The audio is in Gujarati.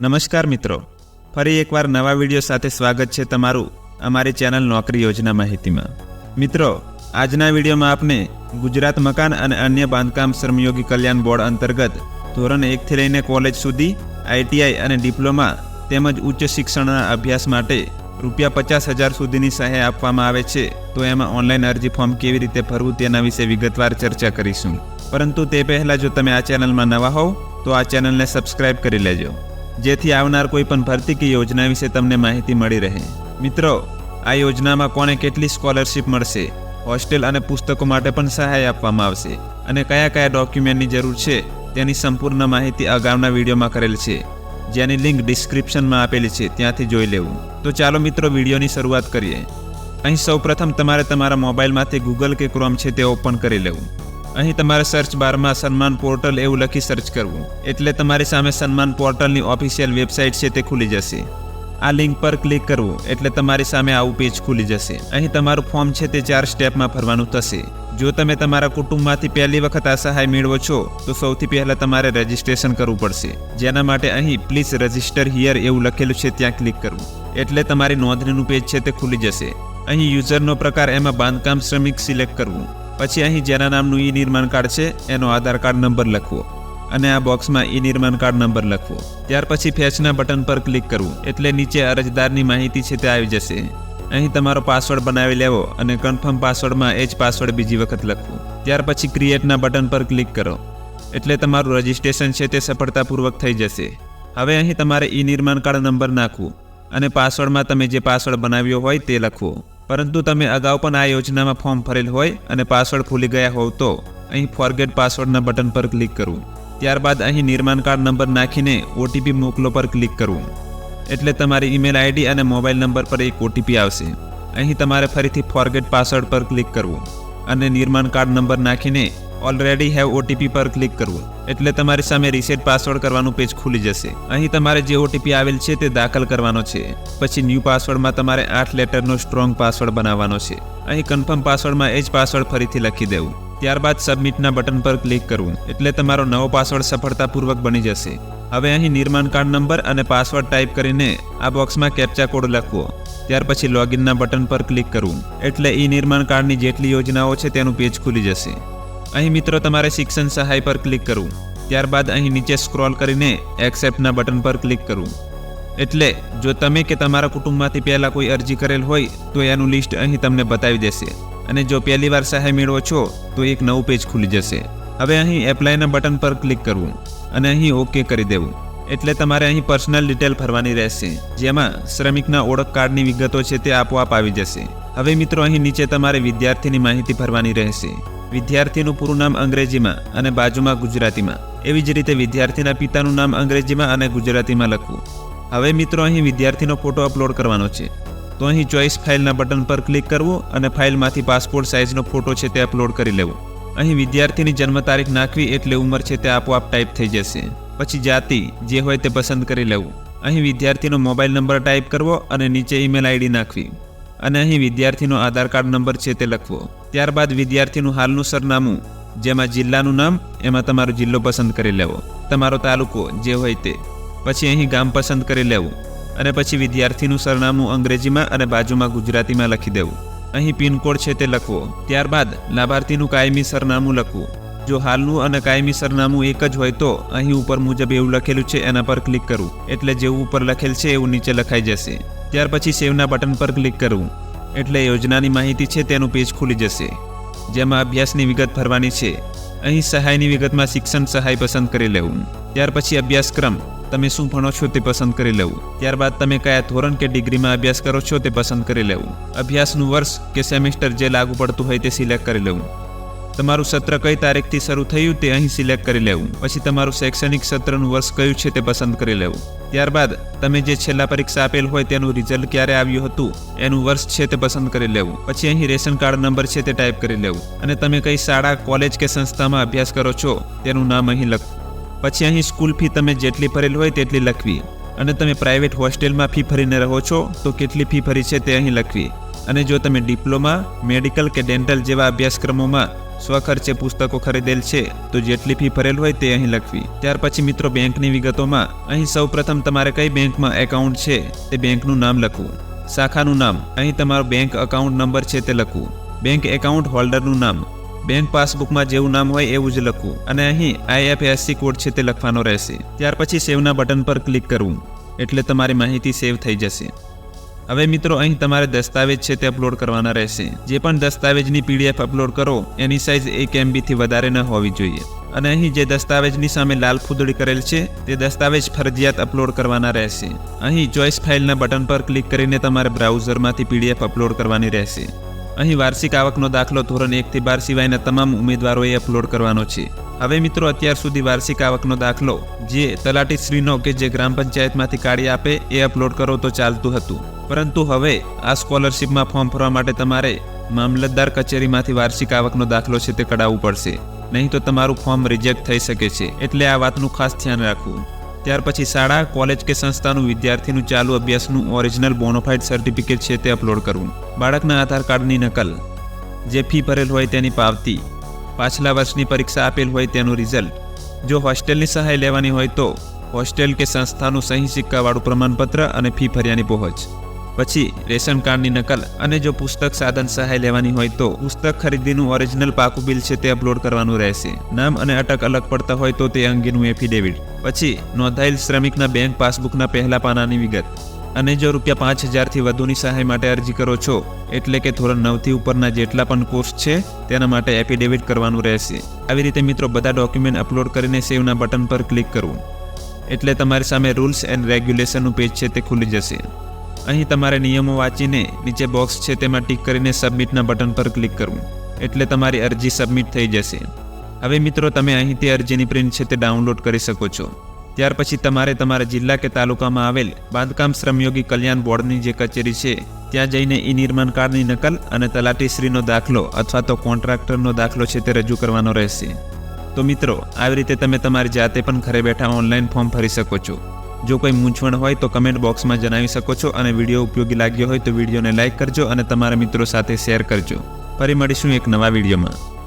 નમસ્કાર મિત્રો. ફરી એકવાર નવા વીડિયો સાથે સ્વાગત છે તમારું અમારી ચેનલ નોકરી યોજના માહિતીમાં. મિત્રો, આજના વિડીયોમાં આપને ગુજરાત મકાન અને અન્ય બાંધકામ શ્રમયોગી કલ્યાણ બોર્ડ અંતર્ગત ધોરણ એકથી લઈને કોલેજ સુધી, આઈટીઆઈ અને ડિપ્લોમા તેમજ ઉચ્ચ શિક્ષણના અભ્યાસ માટે રૂપિયા પચાસ હજાર સુધીની સહાય આપવામાં આવે છે, તો એમાં ઓનલાઈન અરજી ફોર્મ કેવી રીતે ભરવું તેના વિશે વિગતવાર ચર્ચા કરીશું. પરંતુ તે પહેલાં જો તમે આ ચેનલમાં નવા હોવ, તો આ ચેનલને સબસ્ક્રાઇબ કરી લેજો. જેથી આવનાર કોઈ પણ ભરતી કે યોજના વિશે તમને માહિતી મળી રહે. મિત્રો, આ યોજનામાં કોને કેટલી સ્કોલરશિપ મળશે, હોસ્ટેલ અને પુસ્તકો માટે પણ સહાય આપવામાં આવશે અને કયા કયા ડોક્યુમેન્ટની જરૂર છે તેની સંપૂર્ણ માહિતી અગાઉના વિડીયોમાં કરેલ છે. જેની લિંક ડિસ્ક્રિપ્શનમાં આપેલી છે, ત્યાંથી જોઈ લેવું. તો ચાલો મિત્રો, વિડીયોની શરૂઆત કરીએ. અહીં સૌપ્રથમ તમારે તમારા મોબાઈલમાંથી ગૂગલ કે ક્રોમ છે તે ઓપન કરી લેવું. અહીં તમારે સર્ચ બારમાં સન્માન પોર્ટલ એવું લખી સર્ચ કરવું. એટલે તમારી સામે સન્માન પોર્ટલની ઓફિશિયલ વેબસાઇટ છે તે ખુલી જશે. આ લિંક પર ક્લિક કરવું, એટલે તમારી સામે આવું પેજ ખુલી જશે. અહીં તમારું ફોર્મ છે તે ચાર સ્ટેપમાં ભરવાનું થશે. જો તમે તમારા કુટુંબમાંથી પહેલી વખત આ સહાય મેળવો છો, તો સૌથી પહેલાં તમારે રજિસ્ટ્રેશન કરવું પડશે. જેના માટે અહીં પ્લીઝ રજિસ્ટર હિયર એવું લખેલું છે, ત્યાં ક્લિક કરવું. એટલે તમારી નોંધણીનું પેજ છે તે ખુલી જશે. અહીં યુઝરનો પ્રકાર, એમાં બાંધકામ શ્રમિક સિલેક્ટ કરવું. પછી અહીં જેના નામનું ઈ નિર્માણ કાર્ડ છે, એનો આધાર કાર્ડ નંબર લખવો. અને આ બોક્સમાં ઈ નિર્માણ કાર્ડ નંબર લખવો. ત્યાર પછી ફેચના બટન પર ક્લિક કરવું. એટલે નીચે અરજદારની માહિતી છે તે આવી જશે. અહીં તમારો પાસવર્ડ બનાવી લેવો અને કન્ફર્મ પાસવર્ડમાં એ જ પાસવર્ડ બીજી વખત લખવું. ત્યાર પછી ક્રિએટના બટન પર ક્લિક કરો. એટલે તમારું રજિસ્ટ્રેશન છે તે સફળતાપૂર્વક થઈ જશે. હવે અહીં તમારે ઈ નિર્માણ કાર્ડ નંબર નાખવું. અને પાસવર્ડમાં તમે જે પાસવર્ડ બનાવ્યો હોય તે લખવો. પરંતુ તમે અગાઉ પણ આ યોજનામાં ફોર્મ ભરેલ હોય અને પાસવર્ડ ભૂલી ગયા હોવ તો અહીં ફોરગેટ પાસવર્ડના બટન પર ક્લિક કરવું ત્યારબાદ અહીં નિર્માણ કાર્ડ નંબર નાખીને ઓટીપી મોકલો પર ક્લિક કરવું એટલે તમારી ઈમેલ આઈડી અને મોબાઈલ નંબર પર એક ઓટીપી આવશે. અહીં તમારે ફરીથી ફોરગેટ પાસવર્ડ પર ક્લિક કરવું અને નિર્માણ કાર્ડ નંબર નાખીને ઓલરેડી હેવ ઓટીપી પર ક્લિક કરવું. એટલે તમારી સામે રીસેટ પાસવર્ડ કરવાનું પેજ ખુલી જશે. અહીં તમારે જે ઓટીપી આવેલ છે તે દાખલ કરવાનો છે. પછી ન્યૂ પાસવર્ડમાં તમારે આઠ લેટરનો સ્ટ્રોંગ પાસવર્ડ બનાવવાનો છે. અહીં કન્ફર્મ પાસવર્ડમાં એ જ પાસવર્ડ ફરીથી લખી દેવું. ત્યારબાદ સબમિટના બટન પર ક્લિક કરવું. એટલે તમારો નવો પાસવર્ડ સફળતાપૂર્વક બની જશે. હવે અહીં નિર્માણ કાર્ડ નંબર અને પાસવર્ડ ટાઈપ કરીને આ બોક્સમાં કેપ્ચા કોડ લખવો. ત્યાર પછી લોગિનના બટન પર ક્લિક કરવું. એટલે ઈ નિર્માણ કાર્ડની જેટલી યોજનાઓ છે તેનું પેજ ખુલી જશે. અહીં મિત્રો તમારે શિક્ષણ સહાય પર ક્લિક કરવું. ત્યારબાદ અહીં નીચે સ્ક્રોલ કરીને એક્સેપ્ટના બટન પર ક્લિક કરવું. એટલે જો તમે કે તમારા કુટુંબમાંથી પહેલાં કોઈ અરજી કરેલ હોય, તો એનું લિસ્ટ અહીં તમને બતાવી દેશે. અને જો પહેલી વાર સહાય મેળવો છો, તો એક નવું પેજ ખુલી જશે. હવે અહીં એપ્લાયના બટન પર ક્લિક કરવું. અને અહીં ઓકે કરી દેવું. એટલે તમારે અહીં પર્સનલ ડિટેલ ભરવાની રહેશે. જેમાં શ્રમિકના ઓળખ કાર્ડની વિગતો છે તે આપોઆપ આવી જશે. હવે મિત્રો અહીં નીચે તમારે વિદ્યાર્થીની માહિતી ભરવાની રહેશે. વિદ્યાર્થીનું પૂરું નામ અંગ્રેજીમાં અને બાજુમાં ગુજરાતીમાં. એવી જ રીતે વિદ્યાર્થીના પિતાનું નામ અંગ્રેજીમાં અને ગુજરાતીમાં લખવું. હવે મિત્રો અહીં વિદ્યાર્થીનો ફોટો અપલોડ કરવાનો છે. તો અહીં ચોઇસ ફાઇલના બટન પર ક્લિક કરવું અને ફાઇલમાંથી પાસપોર્ટ સાઇઝનો ફોટો છે તે અપલોડ કરી લેવો. અહીં વિદ્યાર્થીની જન્મ તારીખ નાખવી એટલે ઉંમર છે તે આપોઆપ ટાઈપ થઈ જશે. પછી જાતિ, જે હોય તે પસંદ કરી લેવું. અહીં વિદ્યાર્થીનો મોબાઈલ નંબર ટાઈપ કરવો અને નીચે ઈમેલ આઈડી નાખવી. અને અહીં વિદ્યાર્થીનો આધાર કાર્ડ નંબર છે તે લખવો. ત્યારબાદ વિદ્યાર્થીનું હાલનું સરનામું, જેમાં જિલ્લાનું નામ, એમાં તમારો જિલ્લો પસંદ કરી લેવો. તમારો તાલુકો જે હોય તે. પછી અહીં ગામ પસંદ કરી લેવું. અને પછી વિદ્યાર્થીનું સરનામું અંગ્રેજીમાં અને બાજુમાં ગુજરાતીમાં લખી દેવું. અહીં પિનકોડ છે તે લખવો. ત્યારબાદ લાભાર્થીનું કાયમી સરનામું લખવું. જો હાલનું અને કાયમી સરનામું એક જ હોય તો અહીં ઉપર મુજબ એવું લખેલું છે, એના પર ક્લિક કરવું એટલે જેવું ઉપર લખેલ છે એવું નીચે લખાઈ જશે. ત્યાર પછી સેવના બટન પર ક્લિક કરવું એટલે યોજનાની માહિતી છે તેનું પેજ ખુલી જશે. જેમાં અભ્યાસની વિગત ભરવાની છે. અહીં સહાયની વિગતમાં શિક્ષણ સહાય પસંદ કરી લેવું. ત્યાર પછી અભ્યાસક્રમ, તમે શું ભણો છો તે પસંદ કરી લેવું. ત્યારબાદ તમે કયા ધોરણ કે ડિગ્રીમાં અભ્યાસ કરો છો તે પસંદ કરી લેવું. અભ્યાસનું વર્ષ કે સેમેસ્ટર જે લાગુ પડતું હોય તે સિલેક્ટ કરી લેવું. તમારું સત્ર કઈ તારીખથી શરૂ થયું તે અહીં સિલેક્ટ કરી લેવું. પછી તમારું શૈક્ષણિક સત્રનું વર્ષ કયું છે તે પસંદ કરી લેવું. ત્યારબાદ તમે જે છેલ્લા પરીક્ષા આપેલ હોય તેનું રિઝલ્ટ ક્યારે આવ્યું હતું, એનું વર્ષ છે તે પસંદ કરી લેવું. પછી અહીં રેશન કાર્ડ નંબર છે તે ટાઈપ કરી લેવું. અને તમે કઈ શાળા, કોલેજ કે સંસ્થામાં અભ્યાસ કરો છો, તેનું નામ અહીં લખવું પછી અહીં સ્કૂલ ફી તમે જેટલી ભરેલ હોય તેટલી લખવી. અને તમે પ્રાઇવેટ હોસ્ટેલમાં ફી ભરીને રહો છો, તો કેટલી ફી ભરી છે તે અહીં લખવી. અને જો તમે ડિપ્લોમા, મેડિકલ કે ડેન્ટલ જેવા અભ્યાસક્રમોમાં સ્વખર્ચે પુસ્તકો ખરીદેલ છે. તો જેટલી ફી ભરેલ હોય તે અહીં લખવી. ત્યાર પછી મિત્રો બેંકની વિગતોમાં, અહીં સૌપ્રથમ તમારે કઈ બેંકમાં એકાઉન્ટ છે તે બેંકનું નામ લખવું. શાખાનું નામ. અહીં તમારો બેંક એકાઉન્ટ નંબર છે તે લખવું. બેંક એકાઉન્ટ હોલ્ડરનું નામ. બેંક પાસબુકમાં જેવું નામ હોય એવું જ લખવું. અને અહીં આઈએફએસસી કોડ છે તે લખવાનો રહેશે. ત્યાર પછી સેવના બટન પર ક્લિક કરવું. એટલે તમારી માહિતી સેવ થઈ જશે. હવે મિત્રો, અહીં તમારે દસ્તાવેજ છે તે અપલોડ કરવાના રહેશે. જે પણ દસ્તાવેજની પીડીએફ અપલોડ કરો, એની સાઇઝ એક એમબીથી વધારે ન હોવી જોઈએ. અને અહીં જે દસ્તાવેજની સામે લાલ ફૂદડી કરેલ છે, તે દસ્તાવેજ ફરજિયાત અપલોડ કરવાના રહેશે. અહીં ચોઇસ ફાઇલના બટન પર ક્લિક કરીને તમારે બ્રાઉઝરમાંથી પીડીએફ અપલોડ કરવાની રહેશે. અહીં વાર્ષિક આવકનો દાખલો ધોરણ એકથી બાર સિવાયના તમામ ઉમેદવારોએ અપલોડ કરવાનો છે. હવે મિત્રો, અત્યાર સુધી વાર્ષિક આવકનો દાખલો, જે તલાટીશ્રીનો કે જે ગ્રામ પંચાયતમાંથી કાઢી આપે, એ અપલોડ કરો તો ચાલતું હતું. પરંતુ હવે આ સ્કોલરશિપમાં ફોર્મ ભરવા માટે તમારે મામલતદાર કચેરીમાંથી વાર્ષિક આવકનો દાખલો છે તે કઢાવવું પડશે. નહીં તો તમારું ફોર્મ રિજેક્ટ થઈ શકે છે. એટલે આ વાતનું ખાસ ધ્યાન રાખવું. ત્યાર પછી શાળા, કોલેજ કે સંસ્થાનું વિદ્યાર્થીનું ચાલુ અભ્યાસનું ઓરિજિનલ બોનોફાઇડ સર્ટિફિકેટ છે તે અપલોડ કરવું. બાળકના આધાર કાર્ડની નકલ. જે ફી ભરેલ હોય તેની પાવતી. પાછલા વર્ષની પરીક્ષા આપેલ હોય તેનું રિઝલ્ટ. જો હોસ્ટેલની સહાય લેવાની હોય તો હોસ્ટેલ કે સંસ્થાનું સહી સિક્કાવાળું પ્રમાણપત્ર અને ફી ભર્યાની પહોંચ. પછી રેશન કાર્ડની નકલ અને જો પુસ્તક સાધન સહાય લેવાની હોય તો પુસ્તક ખરીદીનું ઓરિજિનલ પાકું બિલ છે તે અપલોડ કરવાનું રહેશે. નામ અને અટક અલગ પડતા હોય તો તે અંગેનું એફિડેવિટ પછી નોંધાયેલ શ્રમિકના બેંક પાસબુકના પહેલા પાનાની વિગત. અને જો રૂપિયા પાંચ હજારથી વધુની સહાય માટે અરજી કરો છો, એટલે કે ધોરણ નવથી ઉપરના જેટલા પણ કોર્સ છે, તેના માટે એફિડેવિટ કરવાનું રહેશે. આવી રીતે મિત્રો બધા ડોક્યુમેન્ટ અપલોડ કરીને સેવના બટન પર ક્લિક કરવું એટલે તમારી સામે રૂલ્સ એન્ડ રેગ્યુલેશનનું પેજ છે તે ખુલી જશે. અહીં તમારે નિયમો વાંચીને નીચે બોક્સ છે તેમાં ટીક કરીને સબમિટના બટન પર ક્લિક કરવું, એટલે તમારી અરજી સબમિટ થઈ જશે. હવે મિત્રો, તમે અહીંથી અરજીની પ્રિન્ટ છે તે ડાઉનલોડ કરી શકો છો. ત્યાર પછી તમારે તમારા જિલ્લા કે તાલુકામાં આવેલ બાંધકામ શ્રમયોગી કલ્યાણ બોર્ડની જે કચેરી છે, ત્યાં જઈને ઈ નિર્માણ કાર્ડની નકલ અને તલાટીશ્રીનો દાખલો અથવા તો કોન્ટ્રાક્ટરનો દાખલો છે તે રજૂ કરવાનો રહેશે. તો મિત્રો, આવી રીતે તમે તમારી જાતે પણ ઘરે બેઠા ઓનલાઈન ફોર્મ ભરી શકો છો. જો કોઈ મૂંઝવણ હોય તો કમેન્ટ બોક્સમાં જણાવી શકો છો અને વીડિયો ઉપયોગી લાગ્યો હોય તો વિડીયોને લાઇક કરજો અને તમારા મિત્રો સાથે શેર કરજો. ફરી મળીશું એક નવા વિડીયોમાં.